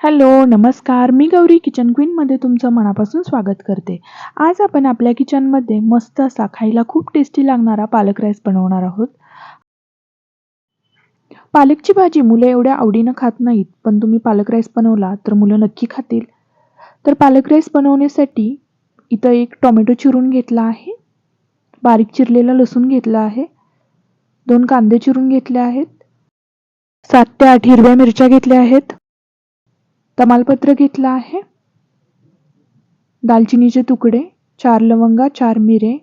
Hello नमस्कार. मी Gauri kitchen क्वीनमध्ये तुमचं मनापासून स्वागत करते. आज आपण आपल्या किचनमध्ये मस्त असा खायला खूप टेस्टी लागणारा पालक राईस बनवणार आहोत. पालकची भाजी मुलं एवढ्या आवडीनं खात नाहीत पण तुम्ही पालक राईस बनवला तर मुलं नक्की खातील. तर पालक राईस बनवण्यासाठी इथं एक टोमॅटो चिरून घेतला आहे बारीक चिरलेला लसूण घेतला आहे दोन कांदे चिरून घेतले आहेत सात ते आठ हिरव्या मिरच्या घेतल्या आहेत तमालपत्र घेतलं आहे. दालचिनीचे तुकडे चार लवंगा चार मिरे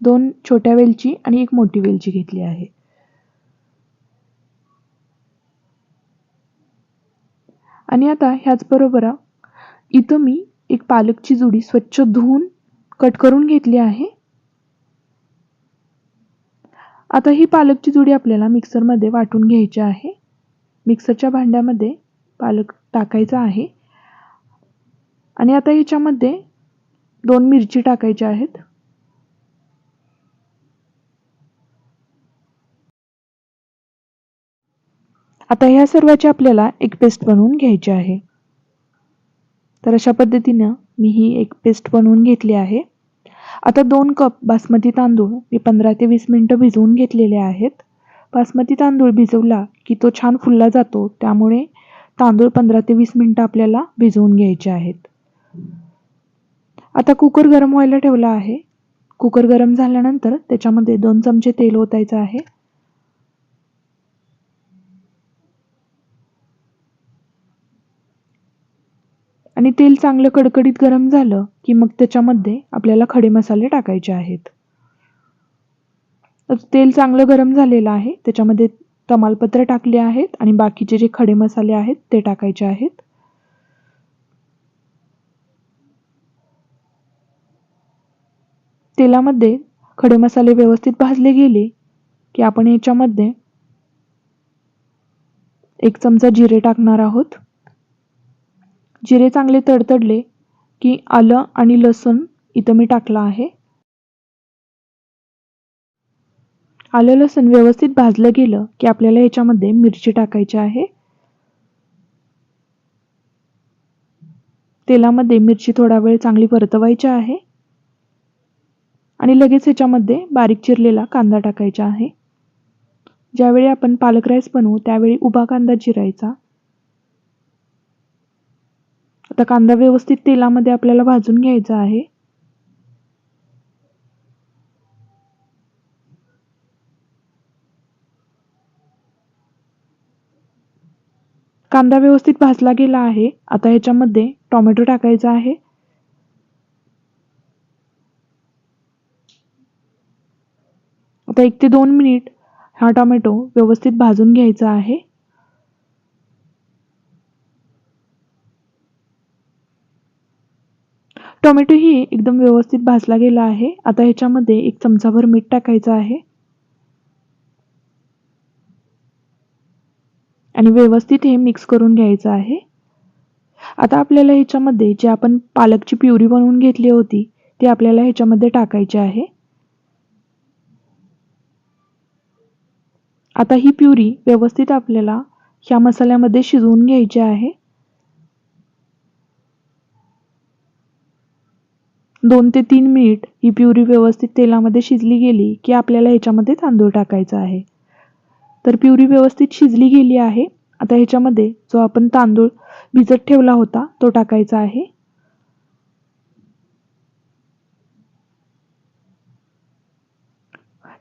दोन छोट्या वेलची आणि एक मोठी वेलची घेतली आहे. आणि आता ह्याचबरोबर इथं मी एक पालकची जुडी स्वच्छ धुवून कट करून घेतली आहे. आता ही पालकची जुडी आपल्याला मिक्सरमध्ये वाटून घ्यायची आहे. मिक्सरच्या भांड्यामध्ये पालक टाकायचा आहे. आणि आता ह्याच्यामध्ये दोन मिरची टाकायच्या आहेत. आता ह्या सर्वाची आपल्याला एक पेस्ट बनवून घ्यायची आहे. तर अशा पद्धतीनं मी ही एक पेस्ट बनवून घेतली आहे. आता दोन कप बासमती तांदूळ मी पंधरा ते वीस मिनटं भिजवून घेतलेले आहेत. बासमती तांदूळ भिजवला की तो छान फुलला जातो. त्यामुळे तांदूळ पंधरा ते वीस मिनटं आपल्याला भिजवून घ्यायचे आहेत. आता कुकर गरम व्हायला ठेवला आहे. कुकर गरम झाल्यानंतर त्याच्यामध्ये दोन चमचे तेल ओतायचं आहे. आणि तेल चांगलं कडकडीत गरम झालं की मग त्याच्यामध्ये आपल्याला खडे मसाले टाकायचे आहेत. तेल चांगलं गरम झालेलं आहे. त्याच्यामध्ये तमालपत्र टाकले आहेत आणि बाकीचे जे खडे मसाले आहेत ते टाकायचे आहेत. तेलामध्ये खडे मसाले व्यवस्थित भाजले गेले की आपण याच्यामध्ये एक चमचा जिरे टाकणार आहोत. जिरे चांगले तडतडले की आलं आणि लसूण इथं मी टाकला आहे. आलं लसूण व्यवस्थित भाजलं गेलं की आपल्याला याच्यामध्ये मिरची टाकायची आहे. तेलामध्ये मिरची थोडा वेळ चांगली परतवायची आहे. आणि लगेच ह्याच्यामध्ये बारीक चिरलेला कांदा टाकायचा आहे. ज्यावेळी आपण पालक राईस बनवू त्यावेळी उभा कांदा चिरायचा. आता कांदा व्यवस्थित तेलामध्ये आपल्याला भाजून घ्यायचा आहे. कांदा व्यवस्थित भाजला गेला आहे. आता ह्याच्यामध्ये टोमॅटो टाकायचा आहे. आता एक ते दोन मिनिट हा टोमॅटो व्यवस्थित भाजून घ्यायचा आहे. टोमॅटो ही एकदम व्यवस्थित भाजला गेला आहे. आता ह्याच्यामध्ये एक चमचाभर मीठ टाकायचं आहे. आणि व्यवस्थित हे मिक्स करून घ्यायचं आहे. आता आपल्याला ह्याच्यामध्ये जे आपण पालकची प्युरी बनवून घेतली होती ती आपल्याला ह्याच्यामध्ये टाकायची आहे. आता ही प्युरी व्यवस्थित आपल्याला ह्या मसाल्यामध्ये शिजवून घ्यायची आहे. दोन ते तीन मिनिट ही प्युरी व्यवस्थित तेलामध्ये शिजली गेली की आपल्याला ह्याच्यामध्ये तांदूळ टाकायचा आहे. तर प्युरी व्यवस्थित शिजली गेली आहे. आता ह्याच्यामध्ये जो आपण तांदूळ भिजत ठेवला होता तो टाकायचा आहे.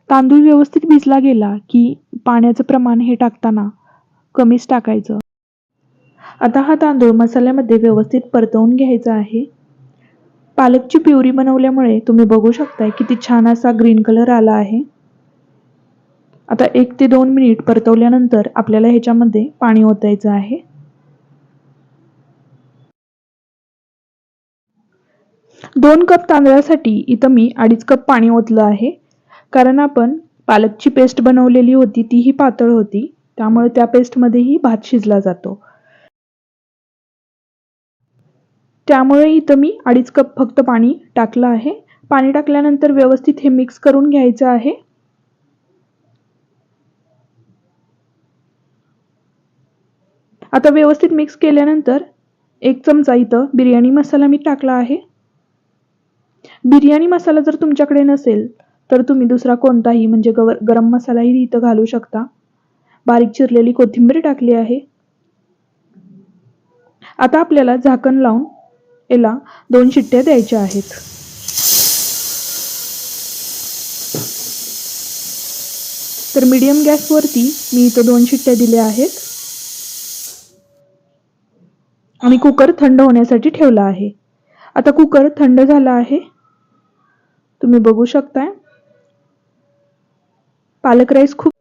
तांदूळ व्यवस्थित भिजला गेला की पाण्याचं प्रमाण हे टाकताना कमीच टाकायचं. आता हा तांदूळ मसाल्यामध्ये व्यवस्थित परतवून घ्यायचा आहे. पालकची प्युरी बनवल्यामुळे तुम्ही बघू शकताय किती छान असा ग्रीन कलर आला आहे. आता एक ते दोन मिनिट परतवल्यानंतर आपल्याला ह्याच्यामध्ये पाणी ओतायचं आहे. दोन कप तांदळासाठी इथं मी अडीच कप पाणी ओतलं आहे. कारण आपण पालकची पेस्ट बनवलेली होती तीही पातळ होती. त्यामुळे त्या पेस्टमध्येही भात शिजला जातो. त्यामुळे इथं मी अडीच कप फक्त पाणी टाकलं आहे. पाणी टाकल्यानंतर व्यवस्थित हे मिक्स करून घ्यायचं आहे. आता व्यवस्थित मिक्स केल्यानंतर एक चमचा इथं बिर्याणी मसाला मी टाकला आहे. बिर्याणी मसाला जर तुमच्याकडे नसेल तर तुम्ही दुसरा कोणताही म्हणजे गवर गरम मसालाही इथं घालू शकता. बारीक चिरलेली कोथिंबीर टाकली आहे. आता आपल्याला झाकण लावून याला दोन शिट्ट्या द्यायच्या आहेत. तर मीडियम गॅसवरती मी इथं दोन शिट्ट्या दिल्या आहेत. आणि कुकर थंड होण्यासाठी ठेवला आहे. आता कुकर थंड झाला आहे. तुम्ही बघू शकताय. पालक राईस खूप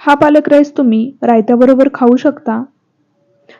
हा पालक राईस तुम्ही रायत्याबरोबर खाऊ शकता.